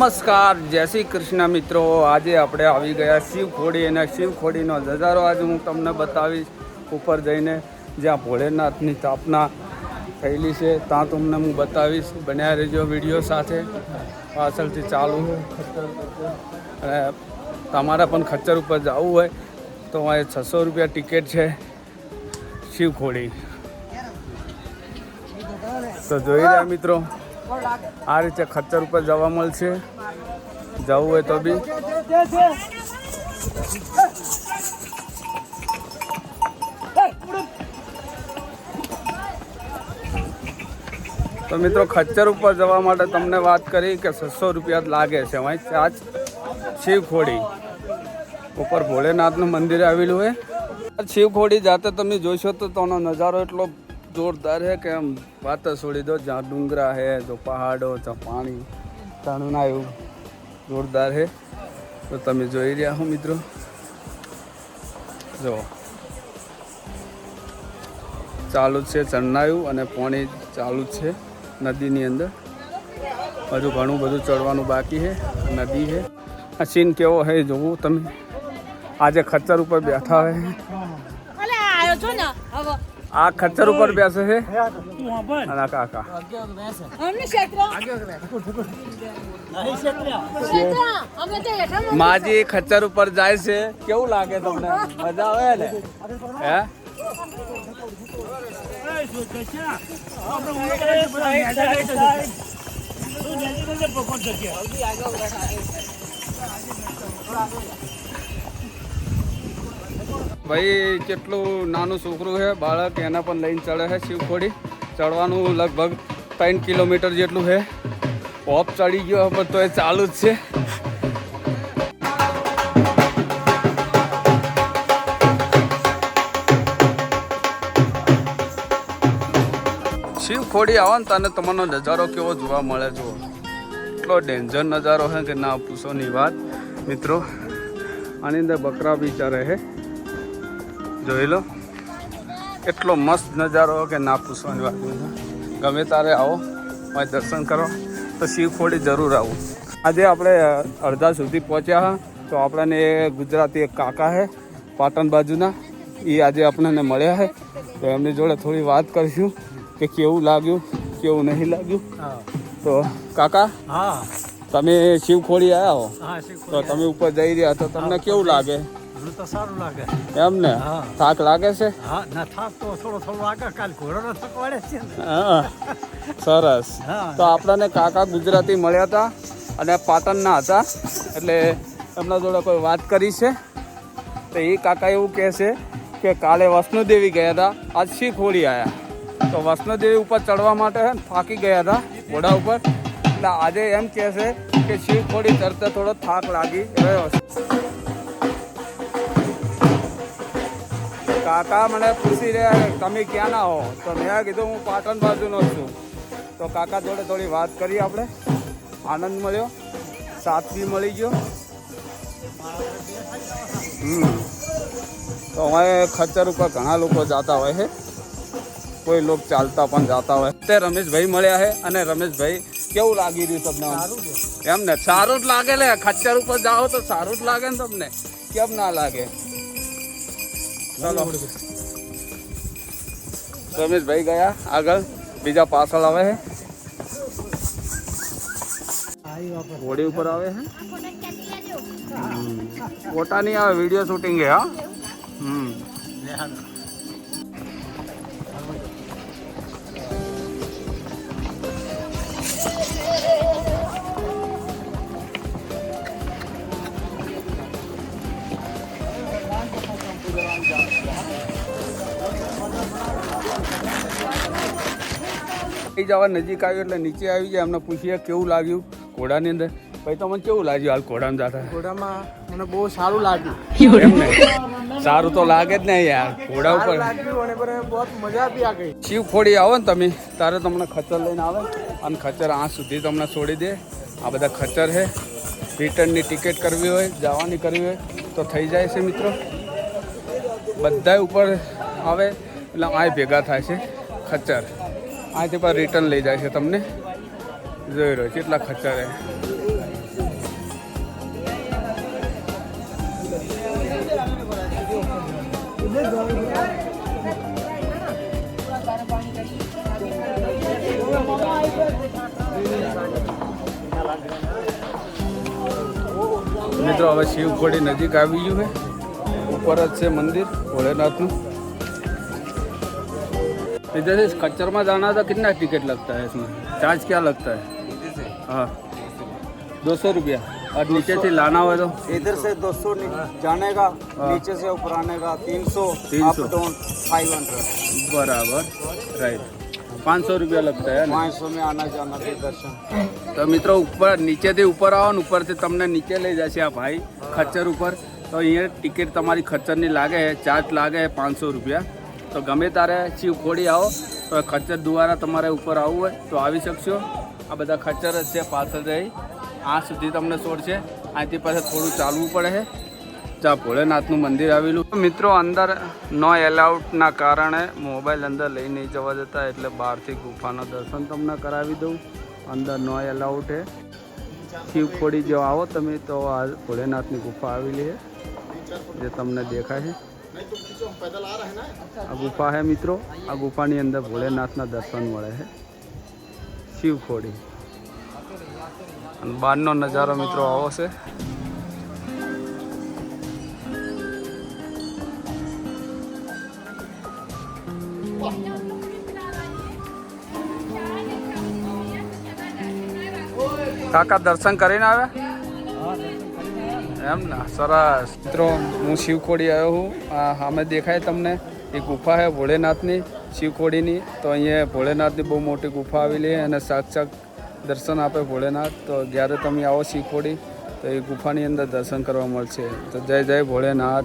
નમસ્કાર, જય શ્રી કૃષ્ણ મિત્રો. આજે આપણે આવી ગયા શિવખોડી અને શિવખોડીનો નજારો આજે હું તમને બતાવીશ. ઉપર જઈને જ્યાં ભોળેનાથની સ્થાપના થયેલી છે, ત્યાં તમને હું બતાવીશ. બન્યા રહેજો વીડિયો સાથે. પાછળથી ચાલુ અને તમારે પણ ખચ્ચર ઉપર જવું હોય તો અહીં છસો રૂપિયા ટિકિટ છે શિવખોડી તો જોઈ રહ્યા મિત્રો આ રીતે ખચ્ચર ઉપર જવા મળશે. જવું હોય તો બી. તો મિત્રો, ખચ્ચર ઉપર જવા માટે તમને વાત કરી કે છસો રૂપિયા લાગે છે. અહીં ચાર્જ શિવખોડી. ઉપર ભોળેનાથનું મંદિર આવેલું હોય શિવખોડી જાતે તમે જોશો તો તેનો નજારો એટલો જોરદાર છે કે આમ વાત છોડી દો, જ્યાં ડુંગરા છે, જો પહાડો, જ્યાં પાણી, તાણું એવું. જોરદાર છે. તો તમે જોઈ રહ્યા હો મિત્રો. જો. ચાલુ છે ચરણાયું અને પાણી ચાલુ છે નદીની અંદર. હજુ ઘણું બધું ચડવાનું બાકી છે. નદી છે. આ સીન કેવો છે જોવું તમે. આજે ખચ્ચર ઉપર બેઠા હોય આ ખચ્ચર ઉપર બેસે છે. અને કાકા માજી ખચ્ચર ઉપર જાય છે. કેવું લાગે તમને? મજા આવે ને? હે? ભાઈ, કેટલું નાનું છોકરું છે, બાળક, એના પણ લઈને ચડે છે શિવખોડી ચડવાનું લગભગ ત્રણ કિલોમીટર જેટલું છે. પોપ ચડી ગયો, પણ તો એ ચાલુ જ છે. શિવખોડી આવો ને તને તમારો નજારો કેવો જોવા મળે, જુઓ. એટલો ડેન્જર નજારો છે કે ના પૂછોની વાત. મિત્રો, આની અંદર બકરા બી રહે જોઈ લો. એટલો મસ્ત નજારો કે ના પૂછવાની વાત નહીં. ગમે તારે આવો મારે દર્શન કરો. તો શિવખોડી જરૂર આવો. આજે આપણે અડધા સુધી પહોંચ્યા હા. તો આપણને એ ગુજરાતી એક કાકા છે પાટણ બાજુના. એ આજે આપણને મળ્યા છે તો એમની જોડે થોડી વાત કરીશું કે કેવું લાગ્યું કેવું નહીં લાગ્યું. તો કાકા હા. તમે શિવખોડી આવ્યા હો? તો તમે ઉપર જઈ રહ્યા તો તમને કેવું લાગે? મને તો સારું લાગે. એમ ને. થાક લાગે છે? હા ના થાક તો થોડો થોડો લાગે કાલ ઘોડો થાક વાળે છે હા સરસ. તો આપણને કાકા ગુજરાતી મળ્યા હતા અને પાટણના હતા એટલે એમના જોડે કોઈ વાત કરી છે. તો એ કાકા એવું કહે છે કે કાલે વૈષ્ણોદેવી ગયા હતા આજ શીખોડી આવ્યા તો વૈષ્ણોદેવી ઉપર ચડવા માટે છે ને થાકી ગયા હતા ઘોડા ઉપર. એટલે આજે એમ કહે છે કે શિવખોડી ચડતા થોડો થાક લાગી રહ્યો છે. કાકા મને પૂછી રહ્યા તમે ક્યાં ના હો? તો મેં કીધું હું પાટણ બાજુનો જ છું. તો કાકા જોડે થોડી વાત કરી આપણે. આનંદ મળ્યો. સાથ બી મળી ગયો. હમ. તો હવે ખચ્ચર ઉપર ઘણા લોકો જતા હોય છે. કોઈ લોકો ચાલતા પણ જતા હોય. તે રમેશભાઈ મળ્યા છે અને રમેશભાઈ કેવું લાગી રહ્યું તમને એમ ને સારું જ લાગે લે. ખચ્ચર ઉપર જાઓ તો સારું જ લાગે ને તમને. કેમ ના લાગે? ચાલો રમેશભાઈ ગયા આગળ બીજા પાછળ આવે છે ઘોડી ઉપર આવે છે હમ. ફોટા નહીં આવે વીડિયો શૂટિંગ છે હા હમ એ જવા નજીક આવ્યું એટલે નીચે આવી જાય એમને પૂછીએ કેવું લાગ્યું ઘોડાની અંદર. ભાઈ તમને કેવું લાગ્યું હાલ ઘોડામાં જાતા? ઘોડામાં મને બહુ સારું લાગ્યું. એમ ને સારું તો લાગે જ નહીં યાર ઘોડા ઉપર. બહુ મજા બી આ ગઈ. શિવ ખોડી આવો ને તમે. તારે તમને ખચર લઈને આવે. અને ખચર આ સુધી તમને છોડી દે. આ બધા ખચર છે. રિટર્નની ટિકિટ કરવી હોય જવાની કરવી હોય તો થઈ જાય છે મિત્રો. બધા ઉપર આવે એટલે આ ભેગા થાય છે ખચ્ચર. આથી પણ રિટર્ન લઈ જાય છે તમને. જોઈ રહ્યો કેટલા ખર્ચા રહે. મિત્રો, હવે શિવખોડી નજીક આવી ગયું છે. ઉપર જ છે મંદિર ભોળેનાથનું इधर से खच्चर में जाना था कितना टिकट लगता है इसमें चार्ज क्या लगता है हाँ दो सौ रुपया और नीचे से लाना हुआ तो इधर से 200 नि- जाने का नीचे से ऊपर आने का 300 300 अप डाउन 500 बराबर राइट पाँच सौ रुपया लगता है ना 500 में आना जाना फिर दर्शन તો મિત્રો ઉપર નીચેથી ઉપર આવો ને ઉપરથી તમને નીચે લઈ જશે આ ભાઈ ખચ્ચર ઉપર તો અહીંયા ટિકિટ તમારી ખચ્ચરની લાગે છે ચાર્જ લાગે છે પાંચસો રૂપિયા તો ગમે તારે શિવખોડી આવો, તો ખચ્ચર દ્વારા તમારે ઉપર આવવું હોય તો આવી શકશો. આ બધા ખચ્ચર જ છે પાછળ જઈ આ સુધી તમને છોડશે અહીંથી પાછળ થોડું ચાલવું પડે છે. જ્યાં ભોળેનાથનું મંદિર આવેલું. મિત્રો, અંદર નો એલાઉટના કારણે મોબાઈલ અંદર લઈ નહીં જવા જતા, એટલે બહારથી ગુફાનું દર્શન તમને કરાવી દઉં. અંદર નો એલાઉટ છે. શિવખોડી જો આવો તમે, તો આ ભોળેનાથની ગુફા આવેલી છે, જે તમને દેખાય છે. આ ગુફા છે મિત્રો. આ ગુફાની અંદર ભોળેનાથના દર્શન મળે છે શિવખોડી અને બહારનો નજારો મિત્રો આવો છે. કાકા દર્શન કરીને આવ્યા? એમ ને? સરસ મિત્રો, હું શિવખોડી આવ્યો હું. આ સામે દેખાય તમને. એ ગુફા છે ભોળેનાથની, શિવખોડીની. તો અહીંયા ભોળેનાથની બહુ મોટી ગુફા આવેલી અને સાક્ષાત દર્શન આપે ભોળેનાથ. તો જ્યારે તમે આવો શિવખોડી, તો એ ગુફાની અંદર દર્શન કરવા મળશે. તો જય જય ભોળેનાથ.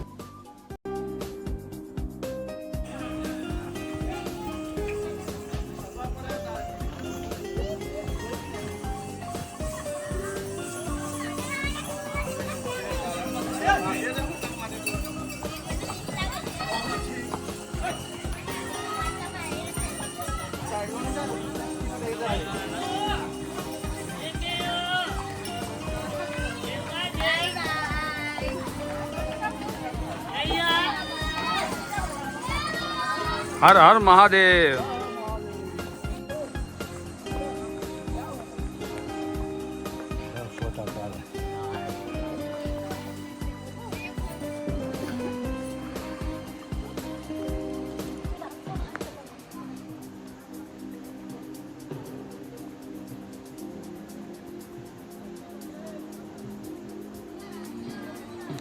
હર હર મહાદેવ.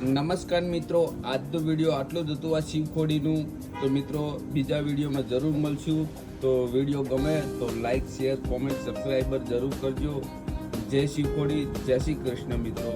નમસ્કાર મિત્રો આજનો વીડિયો આટલો જ હતો. આ શિવખોડીનું તો મિત્રો, બીજા વિડીયોમાં જરૂર મળશું. તો વીડિયો ગમે તો લાઈક શેર કોમેન્ટ સબસ્ક્રાઈબર જરૂર કરજો. જય શિવખોડી જય શ્રી કૃષ્ણ મિત્રો.